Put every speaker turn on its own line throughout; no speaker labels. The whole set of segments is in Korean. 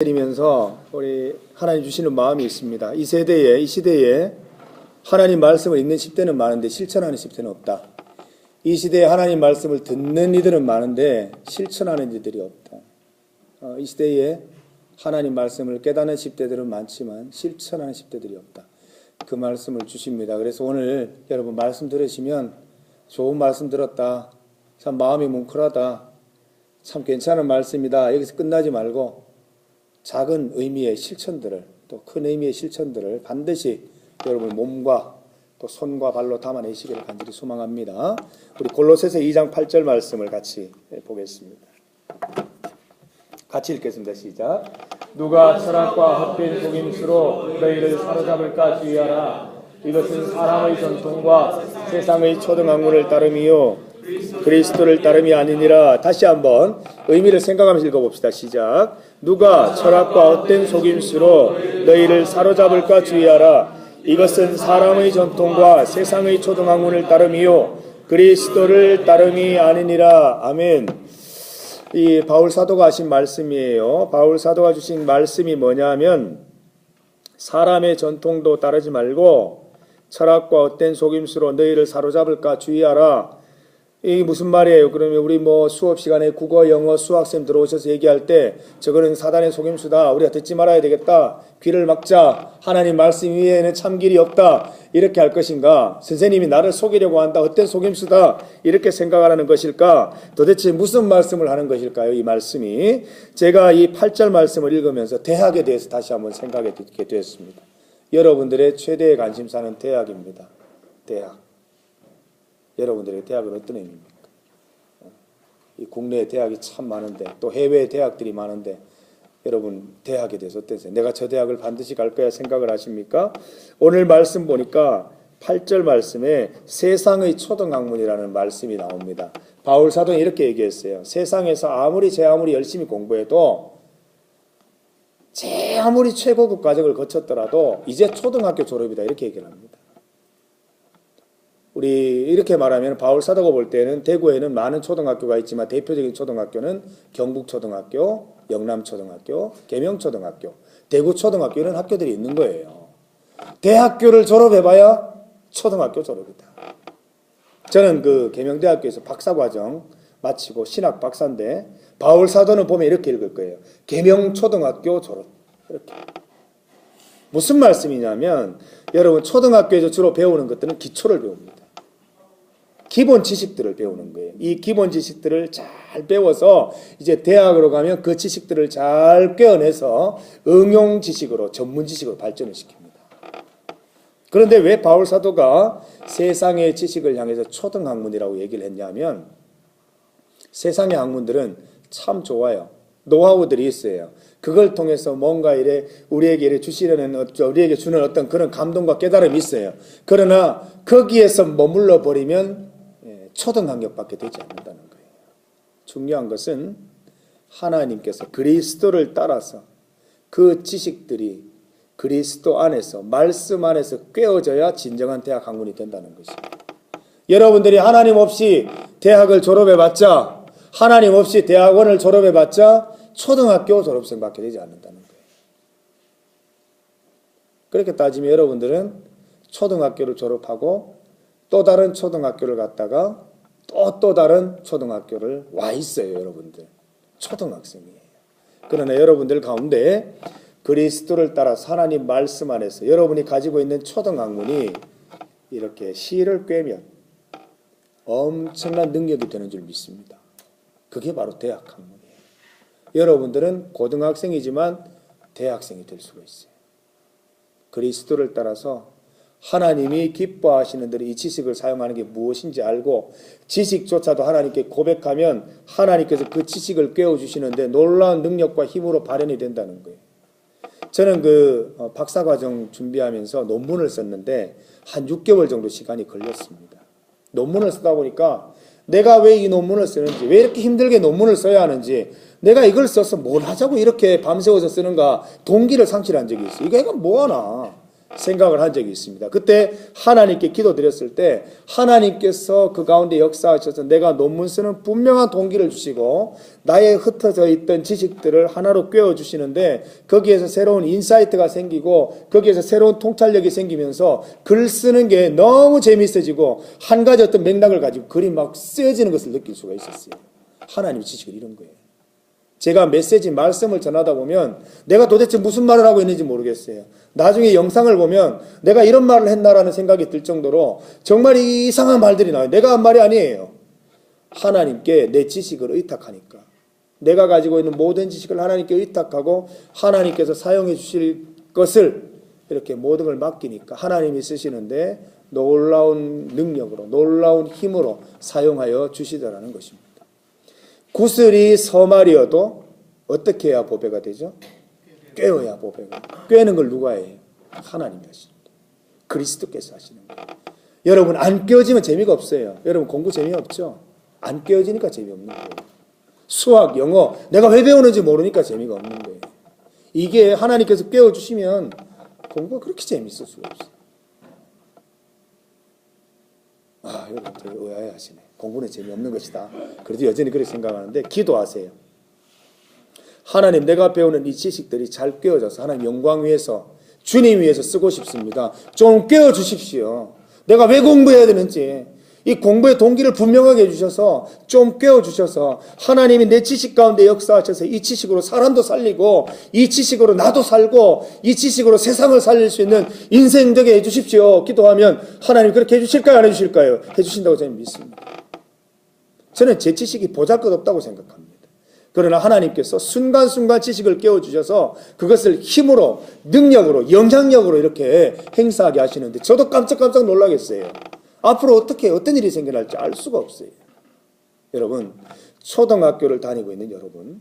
드리면서 우리 하나님 주시는 마음이 있습니다. 이 세대에 이 시대에 하나님 말씀을 읽는 10대는 많은데 실천하는 10대는 없다. 이 시대에 하나님 말씀을 듣는 이들은 많은데 실천하는 이들이 없다. 어, 이 시대에 하나님 말씀을 깨닫는 10대들은 많지만 실천하는 10대들이 없다. 그 말씀을 주십니다. 그래서 오늘 여러분 말씀 들으시면 좋은 말씀 들었다. 참 마음이 뭉클하다. 참 괜찮은 말씀이다. 여기서 끝나지 말고 작은 의미의 실천들을 또 큰 의미의 실천들을 반드시 여러분 몸과 또 손과 발로 담아내시기를 간절히 소망합니다. 우리 골로새서 2장 8절 말씀을 같이 보겠습니다. 같이 읽겠습니다. 시작. 누가 철학과 헛된 속임수로 너희를 사로잡을까 주의하라. 이것은 사람의 전통과 세상의 초등 학문을 따름이요 그리스도를 따름이 아니니라. 다시 한번 의미를 생각하면서 읽어봅시다. 시작. 누가 철학과 헛된 속임수로 너희를 사로잡을까 주의하라. 이것은 사람의 전통과 세상의 초등학문을 따름이요 그리스도를 따름이 아니니라. 아멘. 이 바울 사도가 하신 말씀이에요. 바울 사도가 주신 말씀이 뭐냐면 사람의 전통도 따르지 말고 철학과 헛된 속임수로 너희를 사로잡을까 주의하라. 이게 무슨 말이에요? 그러면 우리 뭐 수업 시간에 국어, 영어, 수학쌤 들어오셔서 얘기할 때 저거는 사단의 속임수다. 우리가 듣지 말아야 되겠다. 귀를 막자. 하나님 말씀 위에는 참 길이 없다. 이렇게 할 것인가? 선생님이 나를 속이려고 한다. 어떤 속임수다. 이렇게 생각하는 것일까? 도대체 무슨 말씀을 하는 것일까요? 이 말씀이. 제가 이 8절 말씀을 읽으면서 대학에 대해서 다시 한번 생각해 듣게 되었습니다. 여러분들의 최대의 관심사는 대학입니다. 대학. 여러분들의 대학은 어떤 의미입니까? 이 국내 대학이 참 많은데 또 해외 대학들이 많은데 여러분 대학에 대해서 어떠세요? 내가 저 대학을 반드시 갈 거야 생각을 하십니까? 오늘 말씀 보니까 8절 말씀에 세상의 초등학문이라는 말씀이 나옵니다. 바울 사도는 이렇게 얘기했어요. 세상에서 아무리 제 아무리 열심히 공부해도 제 아무리 최고급 과정을 거쳤더라도 이제 초등학교 졸업이다 이렇게 얘기를 합니다. 우리 이렇게 말하면 바울 사도가 볼 때는 대구에는 많은 초등학교가 있지만 대표적인 초등학교는 경북초등학교, 영남초등학교, 계명초등학교, 대구초등학교 이런 학교들이 있는 거예요. 대학교를 졸업해봐야 초등학교 졸업이다. 저는 그 계명대학교에서 박사과정 마치고 신학 박사인데 바울 사도는 보면 이렇게 읽을 거예요. 계명초등학교 졸업 이렇게. 무슨 말씀이냐면 여러분 초등학교에서 주로 배우는 것들은 기초를 배웁니다. 기본 지식들을 배우는 거예요. 이 기본 지식들을 잘 배워서 이제 대학으로 가면 그 지식들을 잘 꿰어내서 응용 지식으로 전문 지식으로 발전을 시킵니다. 그런데 왜 바울 사도가 세상의 지식을 향해서 초등 학문이라고 얘기를 했냐면 세상의 학문들은 참 좋아요. 노하우들이 있어요. 그걸 통해서 뭔가 이래 우리에게 이래 주시려는 어, 우리에게 주는 어떤 그런 감동과 깨달음이 있어요. 그러나 거기에서 머물러 버리면 예, 초등학력밖에 되지 않는다는 거예요. 중요한 것은 하나님께서 그리스도를 따라서 그 지식들이 그리스도 안에서 말씀 안에서 꿰어져야 진정한 대학 학문이 된다는 것입니다. 여러분들이 하나님 없이 대학을 졸업해봤자 하나님 없이 대학원을 졸업해봤자 초등학교 졸업생밖에 되지 않는다는 거예요. 그렇게 따지면 여러분들은 초등학교를 졸업하고 또 다른 초등학교를 갔다가 또 또 다른 초등학교를 와 있어요, 여러분들. 초등학생이에요. 그러나 여러분들 가운데 그리스도를 따라 하나님 말씀 안에서 여러분이 가지고 있는 초등학문이 이렇게 시를 꿰면 엄청난 능력이 되는 줄 믿습니다. 그게 바로 대학 학문이에요. 여러분들은 고등학생이지만 대학생이 될 수가 있어요. 그리스도를 따라서 하나님이 기뻐하시는 대로 이 지식을 사용하는 게 무엇인지 알고 지식조차도 하나님께 고백하면 하나님께서 그 지식을 깨워주시는데 놀라운 능력과 힘으로 발현이 된다는 거예요. 저는 그 어, 박사과정 준비하면서 논문을 썼는데 한 6개월 정도 시간이 걸렸습니다. 논문을 쓰다 보니까 내가 왜 이 논문을 쓰는지, 왜 이렇게 힘들게 논문을 써야 하는지, 내가 이걸 써서 뭘 하자고 이렇게 밤새워서 쓰는가 동기를 상실한 적이 있어요. 이거 애가 뭐하나? 생각을 한 적이 있습니다. 그때 하나님께 기도드렸을 때 하나님께서 그 가운데 역사하셔서 내가 논문 쓰는 분명한 동기를 주시고 나의 흩어져 있던 지식들을 하나로 꿰어 주시는데 거기에서 새로운 인사이트가 생기고 거기에서 새로운 통찰력이 생기면서 글 쓰는 게 너무 재미있어지고 한 가지 어떤 맥락을 가지고 글이 막 쓰여지는 것을 느낄 수가 있었어요. 하나님의 지식을 이런 거예요. 제가 메시지 말씀을 전하다 보면 내가 도대체 무슨 말을 하고 있는지 모르겠어요. 나중에 영상을 보면 내가 이런 말을 했나라는 생각이 들 정도로 정말 이상한 말들이 나와요. 내가 한 말이 아니에요. 하나님께 내 지식을 의탁하니까. 내가 가지고 있는 모든 지식을 하나님께 의탁하고 하나님께서 사용해 주실 것을 이렇게 모든 걸 맡기니까 하나님이 쓰시는데 놀라운 능력으로 놀라운 힘으로 사용하여 주시더라는 것입니다. 구슬이 서말이어도 어떻게 해야 보배가 되죠? 꿰어야 보배가. 꿰는 걸 누가 해요? 하나님이 하십니다. 그리스도께서 하시는 거예요. 여러분 안 꿰어지면 재미가 없어요. 여러분 공부 재미없죠? 안 꿰어지니까 재미없는 거예요. 수학, 영어 내가 왜 배우는지 모르니까 재미가 없는 거예요. 이게 하나님께서 꿰어주시면 공부가 그렇게 재밌을 수가 없어요. 아, 여러분 되게 의아해 하시네. 공부는 재미없는 것이다. 그래도 여전히 그렇게 생각하는데 기도하세요. 하나님 내가 배우는 이 지식들이 잘 깨어져서 하나님 영광 위해서 주님 위해서 쓰고 싶습니다. 좀 깨워 주십시오. 내가 왜 공부해야 되는지 이 공부의 동기를 분명하게 해주셔서 좀 깨워주셔서 하나님이 내 지식 가운데 역사하셔서 이 지식으로 사람도 살리고 이 지식으로 나도 살고 이 지식으로 세상을 살릴 수 있는 인생 되게 해주십시오. 기도하면 하나님 그렇게 해주실까요? 안 해주실까요? 해주신다고 저는 믿습니다. 저는 제 지식이 보잘것없다고 생각합니다. 그러나 하나님께서 순간순간 지식을 깨워주셔서 그것을 힘으로, 능력으로, 영향력으로 이렇게 행사하게 하시는데 저도 깜짝깜짝 놀라겠어요. 앞으로 어떻게, 어떤 일이 생겨날지 알 수가 없어요. 여러분, 초등학교를 다니고 있는 여러분,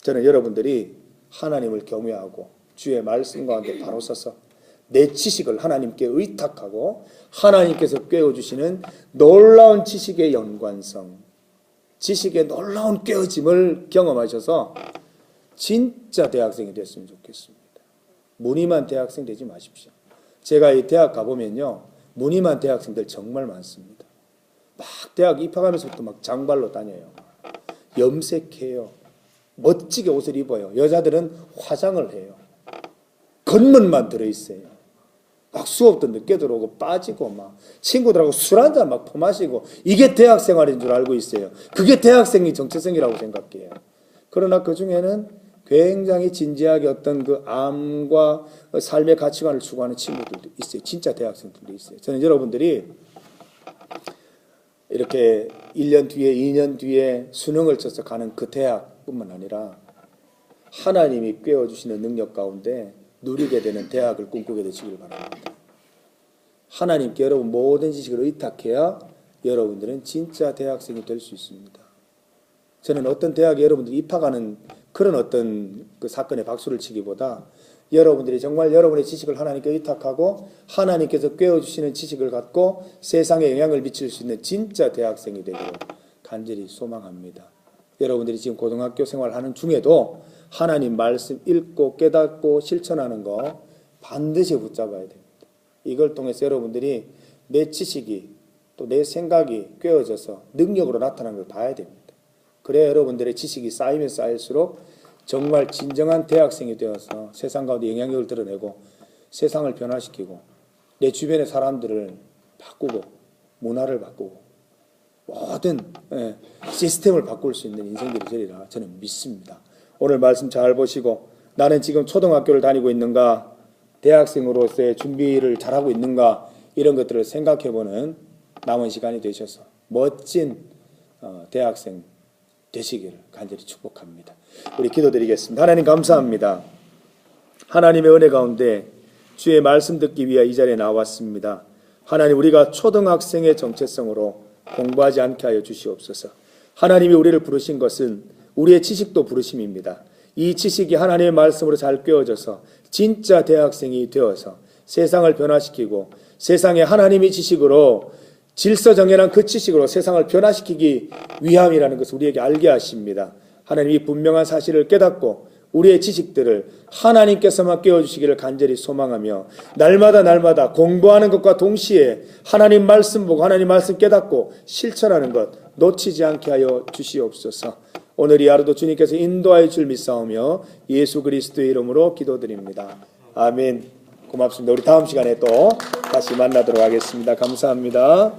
저는 여러분들이 하나님을 경외하고 주의 말씀 가운데 바로 서서 내 지식을 하나님께 의탁하고 하나님께서 꿰어주시는 놀라운 지식의 연관성, 지식의 놀라운 깨어짐을 경험하셔서 진짜 대학생이 됐으면 좋겠습니다. 무늬만 대학생 되지 마십시오. 제가 이 대학 가보면요. 무늬만 대학생들 정말 많습니다. 막 대학 입학하면서부터 막 장발로 다녀요. 염색해요. 멋지게 옷을 입어요. 여자들은 화장을 해요. 겉멋만 들어있어요. 막 수업도 늦게 들어오고 빠지고 막 친구들하고 술 한잔 막 퍼마시고 이게 대학 생활인 줄 알고 있어요. 그게 대학생이 정체성이라고 생각해요. 그러나 그 중에는 굉장히 진지하게 어떤 그 암과 삶의 가치관을 추구하는 친구들도 있어요. 진짜 대학생들도 있어요. 저는 여러분들이 이렇게 1년 뒤에 2년 뒤에 수능을 쳐서 가는 그 대학뿐만 아니라 하나님이 꿰어주시는 능력 가운데 누리게 되는 대학을 꿈꾸게 되시길 바랍니다. 하나님께 여러분 모든 지식을 의탁해야 여러분들은 진짜 대학생이 될 수 있습니다. 저는 어떤 대학에 여러분들이 입학하는 그런 어떤 그 사건에 박수를 치기보다 여러분들이 정말 여러분의 지식을 하나님께 의탁하고 하나님께서 꿰어주시는 지식을 갖고 세상에 영향을 미칠 수 있는 진짜 대학생이 되기를 간절히 소망합니다. 여러분들이 지금 고등학교 생활하는 중에도 하나님 말씀 읽고 깨닫고 실천하는 거 반드시 붙잡아야 됩니다. 이걸 통해서 여러분들이 내 지식이 또 내 생각이 꿰어져서 능력으로 나타나는 걸 봐야 됩니다. 그래야 여러분들의 지식이 쌓이면 쌓일수록 정말 진정한 대학생이 되어서 세상 가운데 영향력을 드러내고 세상을 변화시키고 내 주변의 사람들을 바꾸고 문화를 바꾸고 모든 예, 시스템을 바꿀 수 있는 인생들이 되리라 저는 믿습니다. 오늘 말씀 잘 보시고 나는 지금 초등학교를 다니고 있는가 대학생으로서의 준비를 잘하고 있는가 이런 것들을 생각해보는 남은 시간이 되셔서 멋진 어, 대학생 되시기를 간절히 축복합니다. 우리 기도드리겠습니다. 하나님 감사합니다. 하나님의 은혜 가운데 주의 말씀 듣기 위해 이 자리에 나왔습니다. 하나님 우리가 초등학생의 정체성으로 공부하지 않게 하여 주시옵소서. 하나님이 우리를 부르신 것은 우리의 지식도 부르심입니다. 이 지식이 하나님의 말씀으로 잘 꿰어져서 진짜 대학생이 되어서 세상을 변화시키고 세상에 하나님의 지식으로 질서정연한 그 지식으로 세상을 변화시키기 위함이라는 것을 우리에게 알게 하십니다. 하나님이 분명한 사실을 깨닫고 우리의 지식들을 하나님께서만 깨워주시기를 간절히 소망하며 날마다 날마다 공부하는 것과 동시에 하나님 말씀 보고 하나님 말씀 깨닫고 실천하는 것 놓치지 않게 하여 주시옵소서. 오늘 이 하루도 주님께서 인도하여 줄 믿사오며 예수 그리스도의 이름으로 기도드립니다. 아멘. 고맙습니다. 우리 다음 시간에 또 다시 만나도록 하겠습니다. 감사합니다.